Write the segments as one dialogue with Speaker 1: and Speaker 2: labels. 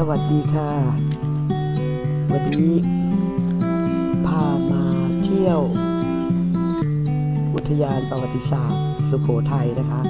Speaker 1: สวัสดีค่ะ วันนี้พามาเที่ยว อุทยานประวัติศาสตร์ สุโขทัยนะคะ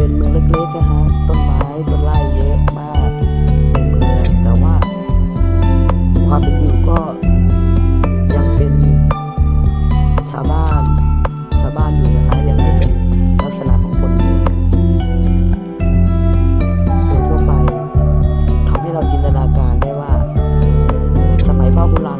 Speaker 1: เป็นเมืองเล็กๆนะฮะ ต้นไม้ต้นไร่เยอะมากในเมืองแต่ว่า ความเป็นอยู่ก็ยังเป็นชาวบ้าน ชาวบ้านอยู่นะคะยังไม่เป็นลักษณะของคนเมืองโดยทั่วไปทำให้เราจินตนาการได้ว่า สมัยพ่อคุณราม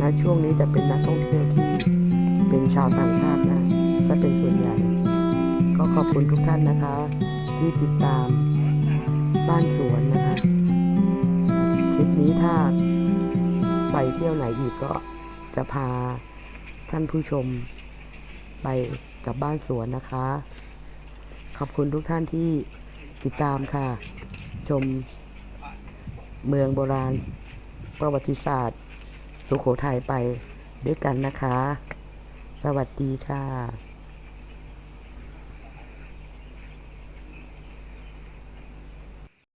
Speaker 1: ณช่วงนี้จะเป็นนักท่องเที่ยวที่เป็นชาวต่างชาตินะซะเป็นส่วนใหญ่ ก็ขอบคุณทุกท่านนะคะ ที่ติดตามบ้านสวนนะคะทริปนี้ถ้าไปเที่ยวไหนอีกก็จะพาท่านผู้ชมไปกับบ้านสวนนะคะ ขอบคุณทุกท่านที่ติดตามค่ะ ชมเมืองโบราณ ประวัติศาสตร์ สุโขทัยไปด้วยกันนะคะ สวัสดีค่ะ